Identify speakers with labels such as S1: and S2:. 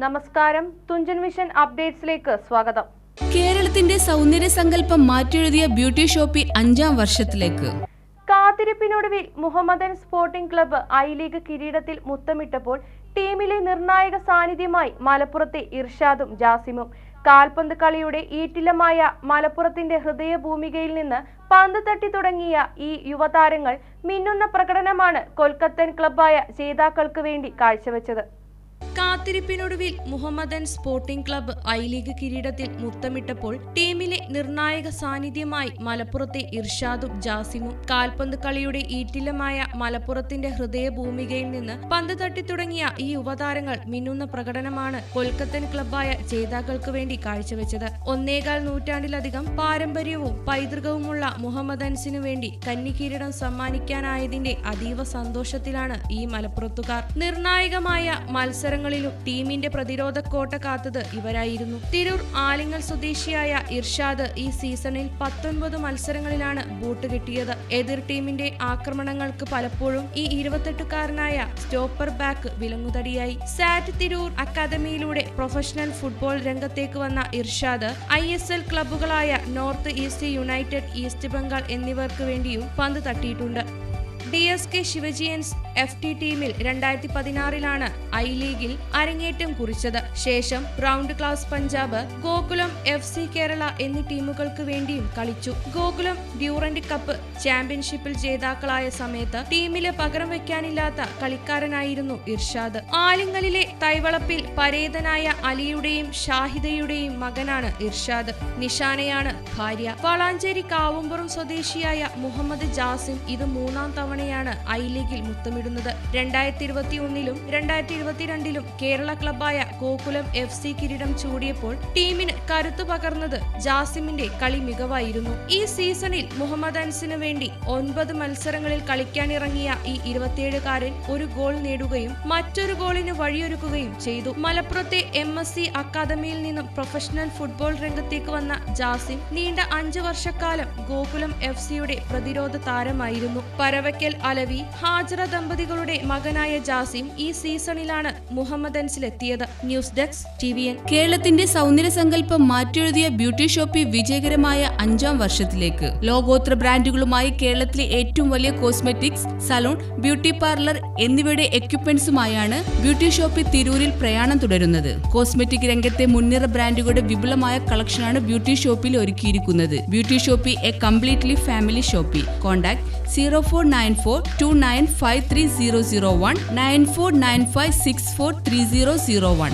S1: നമസ്കാരം. തുഞ്ചൻ മിഷൻ അപ്ഡേറ്റ്സിലേക്ക് സ്വാഗതം.
S2: കേരളത്തിന്റെ സൗന്ദര്യ സങ്കല്പം മാറ്റെഴുതിയ ബ്യൂട്ടി ഷോപ്പി അഞ്ചാം വർഷത്തിലേക്ക്.
S1: കാത്തിരിപ്പിനൊടുവിൽ Mohammedan Sporting Club I League കിരീടത്തിൽ മുത്തമിട്ടപ്പോൾ ടീമിലെ നിർണായക സാന്നിധ്യമായി മലപ്പുറത്തെ ഇർഷാദും ജാസിമും. കാൽപന്ത് കളിയുടെ ഈറ്റിലമായ മലപ്പുറത്തിന്റെ ഹൃദയഭൂമികയിൽ നിന്ന് പന്ത് തട്ടി തുടങ്ങിയ ഈ യുവതാരങ്ങൾ മിന്നുന്ന പ്രകടനമാണ് കൊൽക്കത്തൻ ക്ലബ്ബായ ജേതാക്കൾക്ക് വേണ്ടി കാഴ്ചവെച്ചത്.
S2: കാത്തിരിപ്പിനൊടുവിൽ Mohammedan Sporting Club I League കിരീടത്തിൽ മുത്തമിട്ടപ്പോൾ ടീമിലെ നിർണായക സാന്നിധ്യമായി മലപ്പുറത്തെ ഇർഷാദും ജാസിമും കാൽപന്ത് കളിയുടെ ഈറ്റിലമായ മലപ്പുറത്തിന്റെ ഹൃദയഭൂമികയിൽ നിന്ന് പന്ത് തട്ടിത്തുടങ്ങിയ ഈ യുവതാരങ്ങൾ മിന്നുന്ന പ്രകടനമാണ് കൊൽക്കത്തൻ ക്ലബ്ബായ ജേതാക്കൾക്ക് വേണ്ടി കാഴ്ചവെച്ചത്. ഒന്നേകാൽ നൂറ്റാണ്ടിലധികം പാരമ്പര്യവും പൈതൃകവുമുള്ള മുഹമ്മദൻസിനു വേണ്ടി കന്നി കിരീടം സമ്മാനിക്കാനായതിന്റെ അതീവ സന്തോഷത്തിലാണ് ഈ മലപ്പുറത്തുകാർ. നിർണായകമായ മത്സരങ്ങളിലും ടീമിന്റെ പ്രതിരോധ കോട്ട കാത്തത് ഇവരായിരുന്നു. തിരൂർ ആലിങ്ങൽ സ്വദേശിയായ ഇർഷാദ് ഈ സീസണിൽ പത്തൊൻപത് മത്സരങ്ങളിലാണ് ബൂട്ട് കിട്ടിയത്. എതിർ ടീമിന്റെ ആക്രമണങ്ങൾക്ക് പലപ്പോഴും ഈ ഇരുപത്തെട്ടുകാരനായ സ്റ്റോപ്പർ ബാക്ക് വിലങ്ങുതടിയായി. സാറ്റ് തിരൂർ അക്കാദമിയിലൂടെ പ്രൊഫഷണൽ ഫുട്ബോൾ രംഗത്തേക്ക് വന്ന Irshad I S L ക്ലബ്ബുകളായ North East United East Bengal എന്നിവർക്ക് വേണ്ടിയും പന്ത് തട്ടിയിട്ടുണ്ട്. D S K Shivajians F T ടീമിൽ രണ്ടായിരത്തി പതിനാറിലാണ് ഐ ലീഗിൽ അരങ്ങേറ്റം കുറിച്ചത്. ശേഷം Round Glass Punjab Gokulam F C Kerala എന്നീ ടീമുകൾക്ക് വേണ്ടിയും കളിച്ചു. ഗോകുലം ഡ്യൂറന്റ് കപ്പ് ചാമ്പ്യൻഷിപ്പിൽ ജേതാക്കളായ സമയത്ത് ടീമിൽ പകരം വെക്കാനില്ലാത്ത കളിക്കാരനായിരുന്നു ഇർഷാദ്. ആലിങ്ങലിലെ തൈവളപ്പിൽ പരേതനായ അലിയുടെയും ഷാഹിദയുടെയും മകനാണ് ഇർഷാദ്. നിഷാനയാണ് ഭാര്യ. വളാഞ്ചേരി കാവുംപുറം സ്വദേശിയായ മുഹമ്മദ് ജാസിം ഇത് മൂന്നാം തവണയാണ് ഐ ലീഗിൽ മുത്തമിടുന്നത്. രണ്ടായിരത്തി ഇരുപത്തി ഒന്നിലും രണ്ടായിരത്തി ഇരുപത്തിരണ്ടിലും കേരള ക്ലബായ ഗോകുലം എഫ് സി കിരീടം ചൂടിയപ്പോൾ ടീമിന് കരുത്തു പകർന്നത് ജാസിമിന്റെ കളി മികവായിരുന്നു. ഈ സീസണിൽ മുഹമ്മദ് അൻസിന് വേണ്ടി ഒൻപത് മത്സരങ്ങളിൽ കളിക്കാനിറങ്ങിയ ഈ ഇരുപത്തിയേഴുകാരൻ ഒരു ഗോൾ നേടുകയും മറ്റൊരു ഗോളിന് വഴിയൊരുക്കുകയും ചെയ്തു. മലപ്പുറത്തെ എം എസ് സി അക്കാദമിയിൽ നിന്നും പ്രൊഫഷണൽ ഫുട്ബോൾ രംഗത്തേക്ക് വന്ന ജാസിം നീണ്ട അഞ്ചു വർഷക്കാലം ഗോകുലം എഫ് സിയുടെ പ്രതിരോധ താരമായിരുന്നു. പരവയ്ക്കൽ അലവി ഹാജറ ദമ്പതികളുടെ മകനായ ജാസിം ഈ സീസണിലാണ് Muhammad അൻസിലെത്തിയത്. News desk T V N കേരളത്തിന്റെ സൗന്ദര്യ സങ്കല്പം മാറ്റിയെഴുതിയ ബ്യൂട്ടി ഷോപ്പി വിജയകരമായ അഞ്ചാം വർഷത്തിലേക്ക്. ലോകോത്തര ബ്രാൻഡുകളുമായി കേരളത്തിലെ ഏറ്റവും വലിയ കോസ്മെറ്റിക്സ് സലൂൺ ബ്യൂട്ടി പാർലർ എന്നിവയുടെ എക്യുപ്മെന്റ്സുമായാണ് ബ്യൂട്ടി ഷോപ്പി തിരൂരിൽ പ്രയാണം തുടരുന്നത്. കോസ്മെറ്റിക് രംഗത്തെ മുൻനിര ബ്രാൻഡുകളുടെ വിപുലമായ കളക്ഷനാണ് ബ്യൂട്ടി ഷോപ്പിൽ ഒരുക്കിയിരിക്കുന്നത്. Beauty shoppy a completely family shoppy contact 0494 2953001 9495643001.